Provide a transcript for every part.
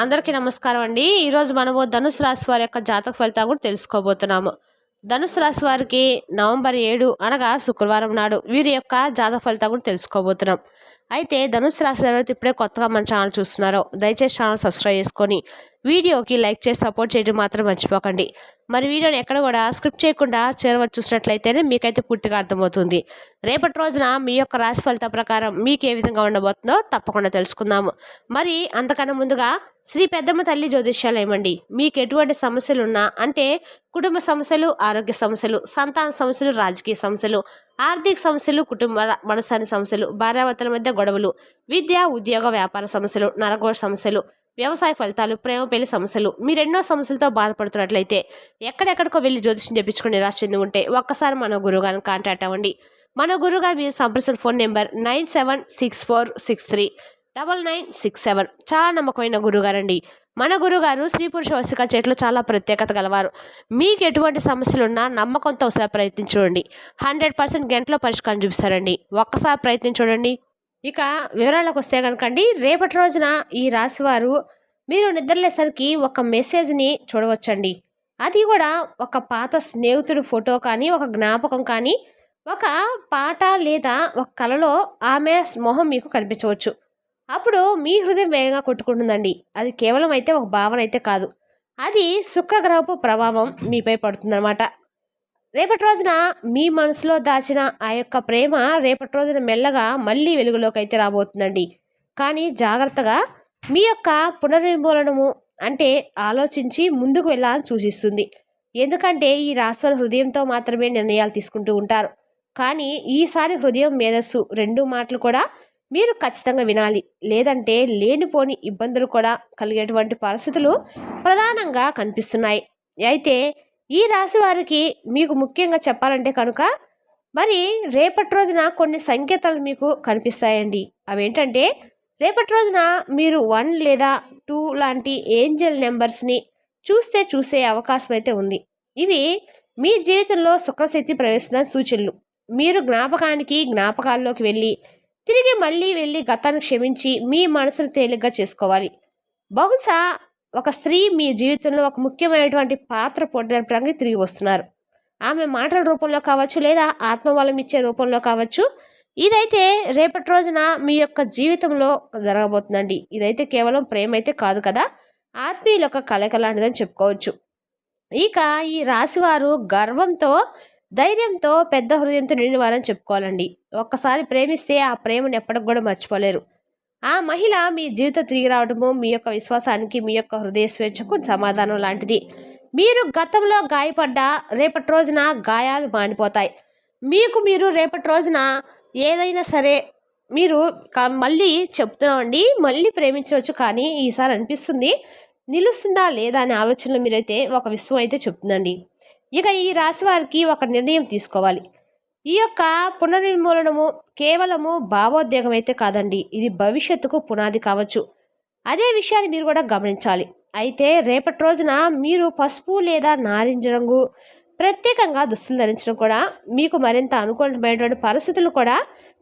అందరికీ నమస్కారం అండి. ఈరోజు మనము ధనుసు రాశి వారి యొక్క జాతక ఫలితాలు కూడా తెలుసుకోబోతున్నాము. ధనుసు రాశి వారికి నవంబర్ ఏడు అనగా శుక్రవారం నాడు వీరి యొక్క జాతక ఫలితాలు కూడా తెలుసుకోబోతున్నాం. అయితే ధనుసు రాశి ఎవరైతే ఇప్పుడే కొత్తగా మన ఛానల్ చూస్తున్నారో దయచేసి ఛానల్ సబ్స్క్రైబ్ చేసుకొని వీడియోకి లైక్ చేసి సపోర్ట్ చేయడం మాత్రం మర్చిపోకండి. మరి వీడియోని ఎక్కడ కూడా స్క్రిప్ట్ చేయకుండా చేరవచ్చు చూసినట్లయితేనే మీకైతే పూర్తిగా అర్థమవుతుంది. రేపటి రోజున మీ యొక్క రాశి ఫలిత ప్రకారం మీకు ఏ విధంగా ఉండబోతుందో తప్పకుండా తెలుసుకుందాము. మరి అంతకన్నా ముందుగా శ్రీ పెద్దమ్మ తల్లి జ్యోతిష్యాలయం అండి మీకు ఎటువంటి సమస్యలు ఉన్నా అంటే కుటుంబ సమస్యలు ఆరోగ్య సమస్యలు సంతాన సమస్యలు రాజకీయ సమస్యలు ఆర్థిక సమస్యలు కుటుంబ మనసాని సమస్యలు భార్యాభర్తల మధ్య గొడవలు విద్య ఉద్యోగ వ్యాపార సమస్యలు నరగోడ సమస్యలు వ్యవసాయ ఫలితాలు ప్రేమ పెళ్ళి సమస్యలు మీరు ఎన్నో సమస్యలతో బాధపడుతున్నట్లయితే ఎక్కడెక్కడికో వెళ్ళి జ్యోతిష్యం చెప్పించుకుని నిరాశ చెంది ఉంటే ఒక్కసారి మన గురువుగారిని కాంటాక్ట్ అవ్వండి. మన గురువుగారు మీరు సంప్రదించిన phone number nine seven six four six three. Double nine six seven. చాలా నమ్మకమైన గురుగారండి. మన గురుగారు స్త్రీ పురుష వసిక చెట్లు చాలా ప్రత్యేకత గలవారు. మీకు ఎటువంటి సమస్యలున్నా నమ్మకంతో ఒకసారి ప్రయత్నించండి హండ్రెడ్ పర్సెంట్ గంటలో పరిష్కారం చూపిస్తారండి. ఒక్కసారి ప్రయత్నించండి ఇక వివరాలకు వస్తే కనుకండి రేపటి రోజున ఈ రాశివారు మీరు నిద్రలేసరికి ఒక మెసేజ్ని చూడవచ్చండి. అది కూడా ఒక పాత స్నేహితుడి ఫోటో కానీ ఒక జ్ఞాపకం కానీ ఒక పాట లేదా ఒక కళలో ఆమె మొహం మీకు కనిపించవచ్చు. అప్పుడు మీ హృదయం వేగంగా కొట్టుకుంటుందండి. అది కేవలం అయితే ఒక భావన అయితే కాదు. అది శుక్రగ్రహపు ప్రభావం మీపై పడుతుందన్నమాట. రేపటి రోజున మీ మనసులో దాచిన ఆ యొక్క ప్రేమ రేపటి రోజున మెల్లగా మళ్ళీ వెలుగులోకి అయితే రాబోతుందండి. కానీ జాగ్రత్తగా మీ యొక్క పునర్నిర్మూలనము అంటే ఆలోచించి ముందుకు వెళ్ళాలని సూచిస్తుంది. ఎందుకంటే ఈ రాశివారి హృదయంతో మాత్రమే నిర్ణయాలు తీసుకుంటూ ఉంటారు. కానీ ఈసారి హృదయం మేధస్సు రెండు మాటలు కూడా మీరు ఖచ్చితంగా వినాలి. లేదంటే లేనిపోని ఇబ్బందులు కూడా కలిగేటువంటి పరిస్థితులు ప్రధానంగా కనిపిస్తున్నాయి. అయితే ఈ రాశి వారికి మీకు ముఖ్యంగా చెప్పాలంటే కనుక మరి రేపటి రోజున కొన్ని సంకేతాలు మీకు కనిపిస్తాయండి. అవేంటంటే రేపటి రోజున మీరు వన్ లేదా టూ లాంటి ఏంజల్ నెంబర్స్ని చూస్తే చూసే అవకాశం అయితే ఉంది. ఇవి మీ జీవితంలో శుక్రశక్తి ప్రవేశిస్తున్న సూచనలు. మీరు జ్ఞాపకానికి జ్ఞాపకాల్లోకి వెళ్ళి తిరిగి మళ్ళీ వెళ్ళి గతాన్ని క్షమించి మీ మనసును తేలిగ్గా చేసుకోవాలి. బహుశా ఒక స్త్రీ మీ జీవితంలో ఒక ముఖ్యమైనటువంటి పాత్ర పొందడానికి తిరిగి వస్తున్నారు. ఆమె మాటల రూపంలో కావచ్చు లేదా ఆత్మబలం ఇచ్చే రూపంలో కావచ్చు ఇదైతే రేపటి రోజున మీ యొక్క జీవితంలో జరగబోతుందండి. ఇదైతే కేవలం ప్రేమ అయితే కాదు కదా? ఆత్మీయుల యొక్క కలయిక లాంటిదని చెప్పుకోవచ్చు. ఇక ఈ రాశివారు గర్వంతో ధైర్యంతో పెద్ద హృదయంతో నిండివారని చెప్పుకోవాలండి. ఒక్కసారి ప్రేమిస్తే ఆ ప్రేమను ఎప్పటికి కూడా మర్చిపోలేరు. ఆ మహిళ మీ జీవితం తిరిగి రావడము మీ యొక్క విశ్వాసానికి మీ యొక్క హృదయ స్వేచ్ఛకు సమాధానం లాంటిది. మీరు గతంలో గాయపడ్డ రేపటి రోజున గాయాలు మానిపోతాయి. మీకు మీరు రేపటి రోజున ఏదైనా సరే మీరు మళ్ళీ చెప్తున్నామండి మళ్ళీ ప్రేమించవచ్చు కానీ ఈసారి అనిపిస్తుంది. నిలుస్తుందా లేదా అనే ఆలోచనలో మీరైతే ఒక విశ్వం అయితే చెప్తుందండి. ఇక ఈ రాశి వారికి ఒక నిర్ణయం తీసుకోవాలి. ఈ యొక్క పునర్నిర్మూలనము కేవలము భావోద్వేగం అయితే కాదండి ఇది భవిష్యత్తుకు పునాది కావచ్చు. అదే విషయాన్ని మీరు కూడా గమనించాలి. అయితే రేపటి రోజున మీరు పసుపు లేదా నారింజ రంగు ప్రత్యేకంగా దుస్తులు ధరించడం కూడా మీకు మరింత అనుకూలమైనటువంటి పరిస్థితులు కూడా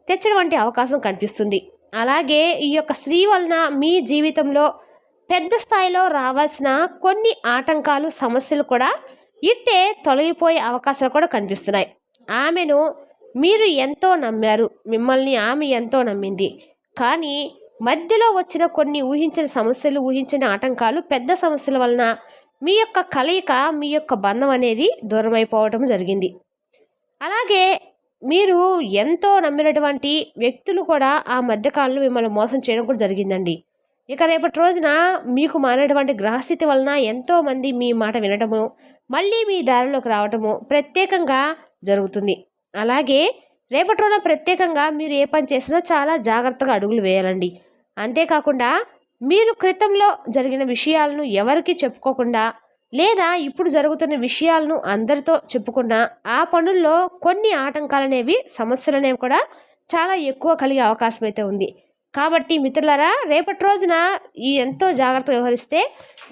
తెచ్చడం వంటి అవకాశం కనిపిస్తుంది. అలాగే ఈ యొక్క స్త్రీ వలన మీ జీవితంలో పెద్ద స్థాయిలో రావాల్సిన కొన్ని ఆటంకాలు సమస్యలు కూడా ఇట్టే తొలగిపోయే అవకాశాలు కూడా కనిపిస్తున్నాయి. ఆమెను మీరు ఎంతో నమ్మారు మిమ్మల్ని ఆమె ఎంతో నమ్మింది. కానీ మధ్యలో వచ్చిన కొన్ని ఊహించిన సమస్యలు ఊహించిన ఆటంకాలు పెద్ద సమస్యల వలన మీ యొక్క కలయిక మీ యొక్క బంధం అనేది దూరమైపోవటం జరిగింది. అలాగే మీరు ఎంతో నమ్మినటువంటి వ్యక్తులు కూడా ఆ మధ్యకాలంలో మిమ్మల్ని మోసం చేయడం కూడా జరిగిందండి. ఇక రేపటి రోజున మీకు మారినటువంటి గ్రహస్థితి వలన ఎంతోమంది మీ మాట వినటము మళ్ళీ మీ దారిలోకి రావటము ప్రత్యేకంగా జరుగుతుంది. అలాగే రేపటి రోజున ప్రత్యేకంగా మీరు ఏ పని చేసినా చాలా జాగ్రత్తగా అడుగులు వేయాలండి. అంతేకాకుండా మీరు క్రితంలో జరిగిన విషయాలను ఎవరికి చెప్పుకోకుండా లేదా ఇప్పుడు జరుగుతున్న విషయాలను అందరితో చెప్పుకున్నా ఆ పనుల్లో కొన్ని ఆటంకాలు అనేవి సమస్యలు అనేవి కూడా చాలా ఎక్కువ కలిగే అవకాశం అయితే ఉంది. కాబట్టి మిత్రులారా రేపటి రోజున ఈ ఎంతో జాగ్రత్తగా వ్యవహరిస్తే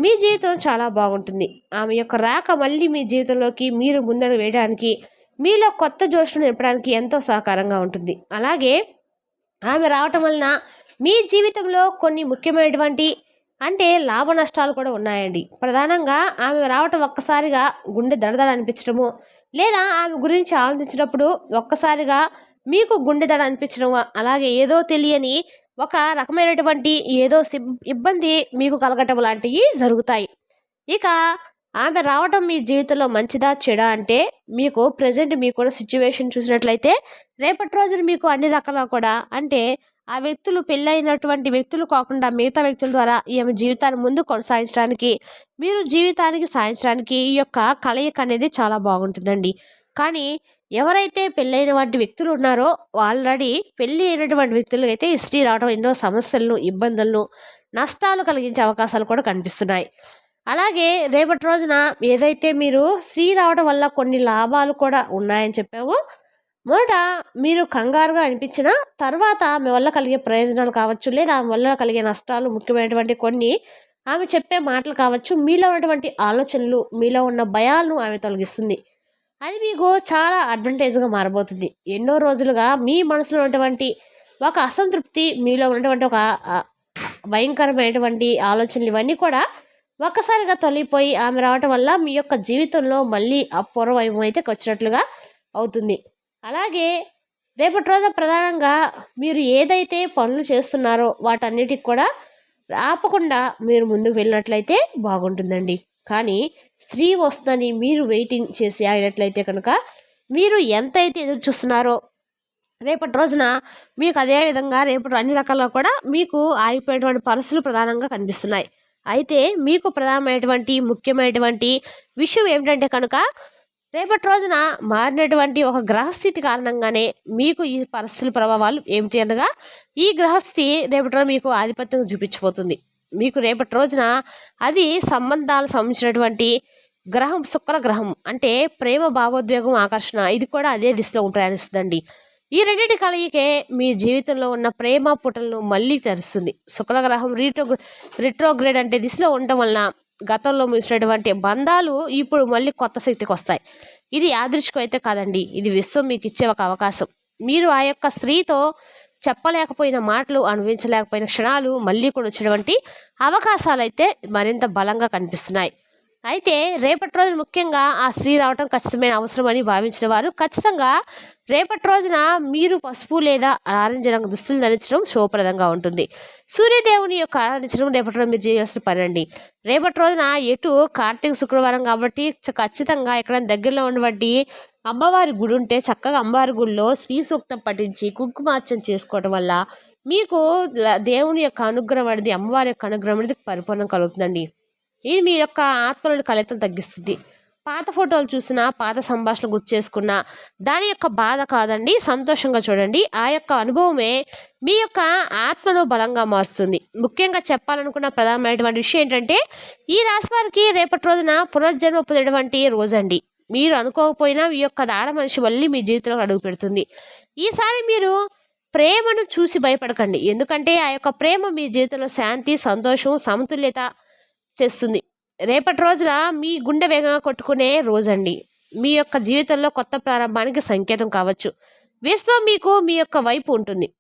మీ జీవితం చాలా బాగుంటుంది. ఆమె యొక్క రాక మళ్ళీ మీ జీవితంలోకి మీరు ముందడు వేయడానికి మీలో కొత్త జోష్ను నింపడానికి ఎంతో సహకారంగా ఉంటుంది. అలాగే ఆమె రావటం వలన మీ జీవితంలో కొన్ని ముఖ్యమైనటువంటి అంటే లాభ నష్టాలు కూడా ఉన్నాయండి. ప్రధానంగా ఆమె రావటం ఒక్కసారిగా గుండె దడదడ అనిపించడము లేదా ఆమె గురించి ఆలోచించినప్పుడు ఒక్కసారిగా మీకు గుండె దడ అనిపించడం అలాగే ఏదో తెలియని ఒక రకమైనటువంటి ఏదో సిబ్- ఇబ్బంది మీకు కలగటం లాంటివి జరుగుతాయి. ఇక ఆమె రావటం మీ జీవితంలో మంచిదా చెడా అంటే మీకు ప్రజెంట్ మీకు కూడా సిచ్యువేషన్ చూసినట్లయితే రేపటి రోజున మీకు అన్ని రకాల కూడా అంటే ఆ వ్యక్తులు పెళ్ళైనటువంటి వ్యక్తులు కాకుండా మిగతా వ్యక్తుల ద్వారా ఈమె జీవితాన్ని ముందు కొనసాగించడానికి మీరు జీవితానికి సాధించడానికి ఈ యొక్క కలయిక అనేది చాలా బాగుంటుందండి. కానీ ఎవరైతే పెళ్ళైనటువంటి వ్యక్తులు ఉన్నారో ఆల్రెడీ పెళ్ళి అయినటువంటి వ్యక్తులు అయితే స్త్రీ రావడం ఎన్నో సమస్యలను ఇబ్బందులను నష్టాలు కలిగించే అవకాశాలు కూడా కనిపిస్తున్నాయి. అలాగే రేపటి రోజున ఏదైతే మీరు స్త్రీ రావడం వల్ల కొన్ని లాభాలు కూడా ఉన్నాయని చెప్పామో. మొదట మీరు కంగారుగా అనిపించిన తర్వాత ఆమె వల్ల కలిగే ప్రయోజనాలు కావచ్చు లేదా ఆమె వల్ల కలిగే నష్టాలు ముఖ్యమైనటువంటి కొన్ని ఆమె చెప్పే మాటలు కావచ్చు మీలో ఉన్నటువంటి ఆలోచనలు మీలో ఉన్న భయాలను ఆమె తొలగిస్తుంది. అది మీకు చాలా అడ్వాంటేజ్గా మారబోతుంది. ఎన్నో రోజులుగా మీ మనసులో ఉన్నటువంటి ఒక అసంతృప్తి మీలో ఉన్నటువంటి ఒక భయంకరమైనటువంటి ఆలోచనలు ఇవన్నీ కూడా ఒక్కసారిగా తొలగిపోయి ఆమె రావటం వల్ల మీ యొక్క జీవితంలో మళ్ళీ ఆ అయితే వచ్చినట్లుగా అవుతుంది. అలాగే రేపటి రోజు ప్రధానంగా మీరు ఏదైతే పనులు చేస్తున్నారో వాటన్నిటికి కూడా ఆపకుండా మీరు ముందుకు వెళ్ళినట్లయితే బాగుంటుందండి. కానీ స్త్రీ వస్తుందని మీరు వెయిటింగ్ చేసి ఆగినట్లయితే కనుక మీరు ఎంతైతే ఎదురు చూస్తున్నారో రేపటి రోజున మీకు అదే విధంగా రేపటి అన్ని రకాల్లో కూడా మీకు ఆగిపోయేటువంటి పరిస్థితులు ప్రధానంగా కనిపిస్తున్నాయి. అయితే మీకు ప్రధానమైనటువంటి ముఖ్యమైనటువంటి విషయం ఏమిటంటే కనుక రేపటి రోజున మారినటువంటి ఒక గ్రహస్థితి కారణంగానే మీకు ఈ పరిస్థితుల ప్రభావాలు ఏమిటి అనగా ఈ గ్రహస్థితి రేపటి రోజు మీకు ఆధిపత్యం చూపించబోతుంది. మీకు రేపటి రోజున అది సంబంధాలు సంబంధించినటువంటి గ్రహం శుక్ర గ్రహం అంటే ప్రేమ భావోద్వేగం ఆకర్షణ ఇది కూడా అదే దిశలో ప్రయాణిస్తుందండి. ఈ రెండింటి కలయికే మీ జీవితంలో ఉన్న ప్రేమ పుటలను మళ్ళీ తెరుస్తుంది. శుక్రగ్రహం రీటో రిట్రోగ్రేడ్ అంటే దిశలో ఉండటం వలన గతంలో ముగిసినటువంటి బంధాలు ఇప్పుడు మళ్ళీ కొత్త శక్తికి వస్తాయి. ఇది యాదృచ్ఛికం అయితే కాదండి. ఇది విశ్వం మీకు ఇచ్చే ఒక అవకాశం. మీరు ఆ యొక్క స్త్రీతో చెప్పలేకపోయిన మాటలు అనుభవించలేకపోయిన క్షణాలు మళ్ళీ కూడా వచ్చేటువంటి అవకాశాలు అయితే మరింత బలంగా కనిపిస్తున్నాయి. అయితే రేపటి రోజు ముఖ్యంగా ఆ స్త్రీ రావటం ఖచ్చితమైన అవసరం అని భావించిన వారు ఖచ్చితంగా రేపటి రోజున మీరు పసుపు లేదా ఆరెంజ్ రంగు దుస్తులు ధరించడం శుభప్రదంగా ఉంటుంది. సూర్యదేవుని యొక్క ఆరాధించడం రేపటి రోజు మీరు చేయాల్సిన పని అండి రేపటి రోజున ఎటు కార్తీక శుక్రవారం కాబట్టి చ- ఖచ్చితంగా ఇక్కడ దగ్గరలో ఉన్నటువంటి అమ్మవారి గుడి ఉంటే చక్కగా అమ్మవారి గుడిలో శ్రీ సూక్తం పఠించి కుంకుమార్చన చేసుకోవటం వల్ల మీకు దేవుని యొక్క అనుగ్రహం అనేది అమ్మవారి యొక్క అనుగ్రహం అనేది పరిపూర్ణం కలుగుతుందండి. ఇది మీ యొక్క ఆత్మలను కలెక్తం తగ్గిస్తుంది. పాత ఫోటోలు చూసినా పాత సంభాషణ గుర్తు చేసుకున్నా దాని యొక్క బాధ కాదండి సంతోషంగా చూడండి. ఆ యొక్క అనుభవమే మీ యొక్క ఆత్మను బలంగా మారుస్తుంది. ముఖ్యంగా చెప్పాలనుకున్న ప్రధానమైనటువంటి విషయం ఏంటంటే ఈ రాశి వారికి రేపటి రోజున పునర్జన్మ పొందేటువంటి రోజండి. మీరు అనుకోకపోయినా ఈ యొక్క దాడ మనిషి మళ్ళీ మీ జీవితంలో అడుగు పెడుతుంది. ఈసారి మీరు ప్రేమను చూసి భయపడకండి. ఎందుకంటే ఆ యొక్క ప్రేమ మీ జీవితంలో శాంతి సంతోషం సమతుల్యత తెస్తుంది. రేపటి రోజున మీ గుండె వేగంగా కొట్టుకునే రోజండి. మీ యొక్క జీవితంలో కొత్త ప్రారంభానికి సంకేతం కావచ్చు. విశ్వం మీకు మీ యొక్క వైపు ఉంటుంది.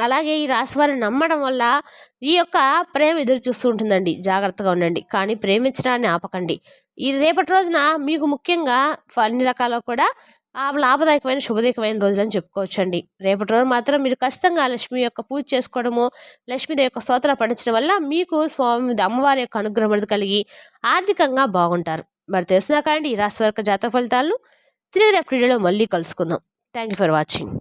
అలాగే ఈ రాశి వారిని నమ్మడం వల్ల ఈ యొక్క ప్రేమ ఎదురు చూస్తూ ఉంటుందండి. జాగ్రత్తగా ఉండండి. కానీ ప్రేమించడాన్ని ఆపకండి. ఇది రేపటి రోజున మీకు ముఖ్యంగా అన్ని రకాల కూడా ఆ లాభదాయకమైన శుభదాయకమైన రోజులు అని చెప్పుకోవచ్చండి. రేపటి రోజు మాత్రం మీరు ఖచ్చితంగా లక్ష్మి యొక్క పూజ చేసుకోవడము లక్ష్మీదేవి యొక్క స్తోత్ర పఠించడం వల్ల మీకు స్వామి అమ్మవారి యొక్క అనుగ్రహం అనేది కలిగి ఆర్థికంగా బాగుంటారు. మరి తెలుసునా కానీ ఈ రాశి వరకు జాతక ఫలితాలను తిరిగి రేపు వీడియోలో మళ్ళీ కలుసుకుందాం. Thank you for watching